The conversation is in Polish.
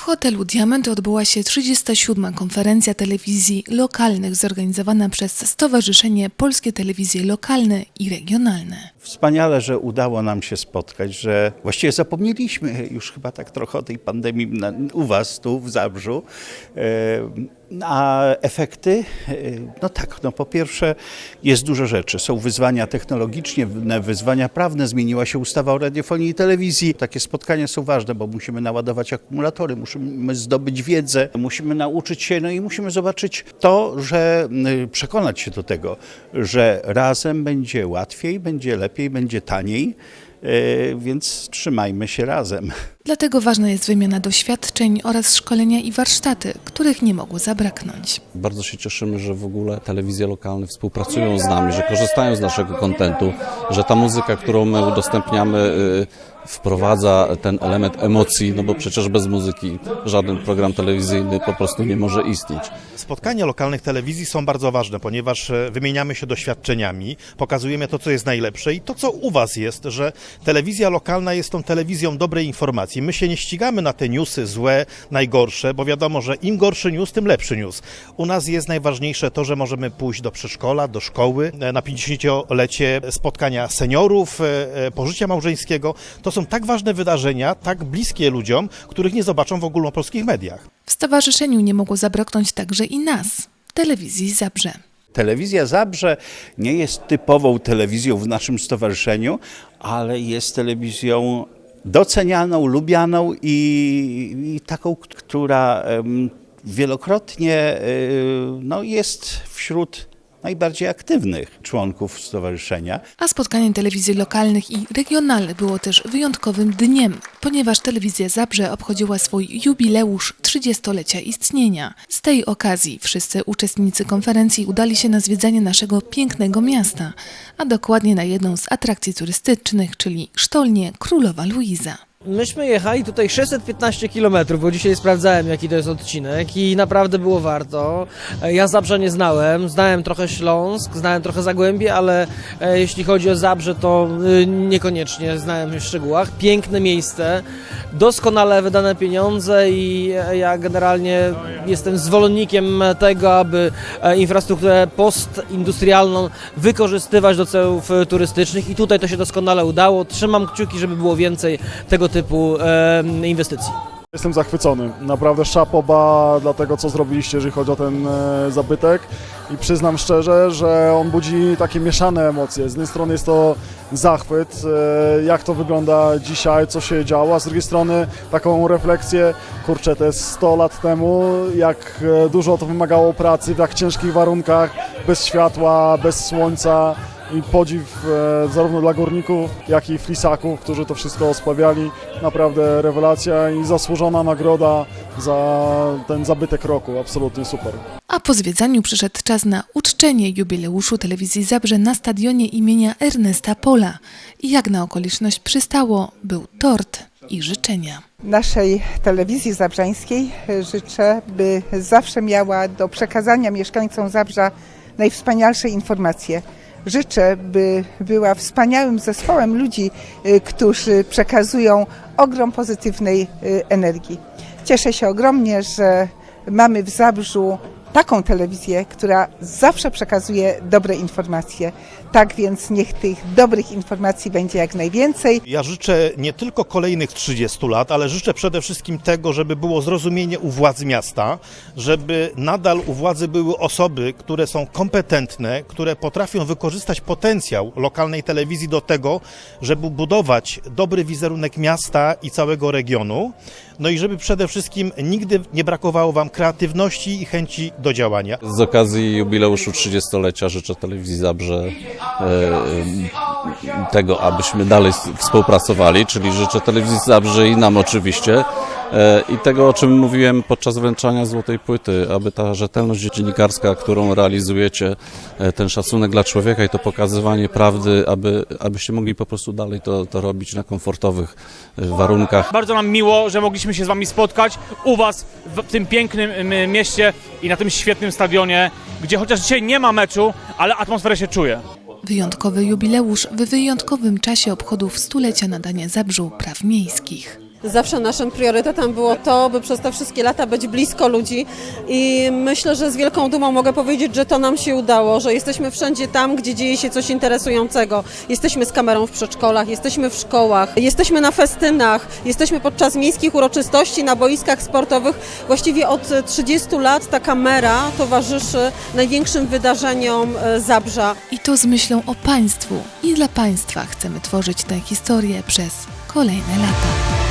W hotelu Diament odbyła się 37. konferencja telewizji lokalnych zorganizowana przez Stowarzyszenie Polskie Telewizje Lokalne i Regionalne. Wspaniale, że udało nam się spotkać, że właściwie zapomnieliśmy już chyba tak trochę o tej pandemii u Was tu w Zabrzu. A efekty? E, No tak, no po pierwsze jest dużo rzeczy. Są wyzwania technologiczne, wyzwania prawne, zmieniła się ustawa o radiofonii i telewizji. Takie spotkania są ważne, bo musimy naładować akumulatory, musimy zdobyć wiedzę, musimy nauczyć się, no i musimy zobaczyć to, że y, przekonać się do tego, że razem będzie łatwiej, będzie lepiej, będzie taniej, y, więc trzymajmy się razem. Dlatego ważna jest wymiana doświadczeń oraz szkolenia i warsztaty, których nie mogło zabraknąć. Bardzo się cieszymy, że w ogóle telewizje lokalne współpracują z nami, że korzystają z naszego kontentu, że ta muzyka, którą my udostępniamy, y, wprowadza ten element emocji, no bo przecież bez muzyki żaden program telewizyjny po prostu nie może istnieć. Spotkania lokalnych telewizji są bardzo ważne, ponieważ e, wymieniamy się doświadczeniami, pokazujemy to, co jest najlepsze i to, co u Was jest, że telewizja lokalna jest tą telewizją dobrej informacji. My się nie ścigamy na te newsy złe, najgorsze, bo wiadomo, że im gorszy news, tym lepszy news. U nas jest najważniejsze to, że możemy pójść do przedszkola, do szkoły, e, na 50-lecie spotkania seniorów, e, pożycia małżeńskiego. To są tak ważne wydarzenia, tak bliskie ludziom, których nie zobaczą w ogólnopolskich mediach. W stowarzyszeniu nie mogło zabraknąć także i nas, telewizji Zabrze. Telewizja Zabrze nie jest typową telewizją w naszym stowarzyszeniu, ale jest telewizją docenianą, lubianą i, i taką, która wielokrotnie y, no, jest wśród najbardziej aktywnych członków stowarzyszenia. A spotkanie telewizji lokalnych i regionalnych było też wyjątkowym dniem, ponieważ telewizja Zabrze obchodziła swój jubileusz 30-lecia istnienia. Z tej okazji wszyscy uczestnicy konferencji udali się na zwiedzanie naszego pięknego miasta, a dokładnie na jedną z atrakcji turystycznych, czyli sztolnię Królowa Luiza. Myśmy jechali tutaj 615 km, bo dzisiaj sprawdzałem jaki to jest odcinek i naprawdę było warto. E, Ja Zabrze nie znałem, znałem trochę Śląsk, znałem trochę Zagłębie, ale e, jeśli chodzi o Zabrze to y, niekoniecznie znałem w szczegółach. Piękne miejsce, doskonale wydane pieniądze i e, ja generalnie jestem zwolennikiem tego, aby infrastrukturę postindustrialną wykorzystywać do celów turystycznych i tutaj to się doskonale udało. Trzymam kciuki, żeby było więcej tego typu inwestycji. Jestem zachwycony. Naprawdę szapoba dla tego, co zrobiliście, jeżeli chodzi o ten e, zabytek. I przyznam szczerze, że on budzi takie mieszane emocje. Z jednej strony jest to zachwyt, e, jak to wygląda dzisiaj, co się działo, a z drugiej strony taką refleksję, kurczę, to jest 100 lat temu, jak e, dużo to wymagało pracy w jak ciężkich warunkach, bez światła, bez słońca i podziw e, zarówno dla górników, jak i flisaków, którzy to wszystko osławiali. Naprawdę rewelacja i zasłużona nagroda za ten zabytek roku. Absolutnie super. A po zwiedzaniu przyszedł czas na uczczenie jubileuszu telewizji Zabrze na stadionie imienia Ernesta Pola. I jak na okoliczność przystało, był tort i życzenia. naszej telewizji zabrzańskiej życzę, by zawsze miała do przekazania mieszkańcom Zabrza najwspanialsze informacje. Życzę, by była wspaniałym zespołem ludzi, y, którzy przekazują ogrom pozytywnej y, energii. Cieszę się ogromnie, że mamy w Zabrzu taką telewizję, która zawsze przekazuje dobre informacje. Tak więc niech tych dobrych informacji będzie jak najwięcej. Ja życzę nie tylko kolejnych 30 lat, ale życzę przede wszystkim tego, żeby było zrozumienie u władz miasta, żeby nadal u władzy były osoby, które są kompetentne, które potrafią wykorzystać potencjał lokalnej telewizji do tego, żeby budować dobry wizerunek miasta i całego regionu. No i żeby przede wszystkim nigdy nie brakowało Wam kreatywności i chęci do działania. Z okazji jubileuszu 30-lecia życzę telewizji Zabrze e, e, tego, abyśmy dalej współpracowali, czyli życzę telewizji Zabrze i nam oczywiście i tego, o czym mówiłem podczas wręczania Złotej Płyty, aby ta rzetelność dziennikarska, którą realizujecie, e, ten szacunek dla człowieka i to pokazywanie prawdy, aby, abyście mogli po prostu dalej to, to robić na komfortowych e, warunkach. Bardzo nam miło, że mogliśmy się z Wami spotkać u Was w, tym pięknym mieście i na tym świetnym stadionie, gdzie chociaż dzisiaj nie ma meczu, ale atmosfera się czuje. Wyjątkowy jubileusz w wyjątkowym czasie obchodów stulecia nadania Zabrzu praw miejskich. Zawsze naszym priorytetem było to, by przez te wszystkie lata być blisko ludzi i myślę, że z wielką dumą mogę powiedzieć, że to nam się udało, że jesteśmy wszędzie tam, gdzie dzieje się coś interesującego. Jesteśmy z kamerą w przedszkolach, jesteśmy w szkołach, jesteśmy na festynach, jesteśmy podczas miejskich uroczystości, na boiskach sportowych. Właściwie od 30 lat ta kamera towarzyszy największym wydarzeniom e, Zabrza. I to z myślą o Państwu. I dla Państwa chcemy tworzyć tę historię przez kolejne lata.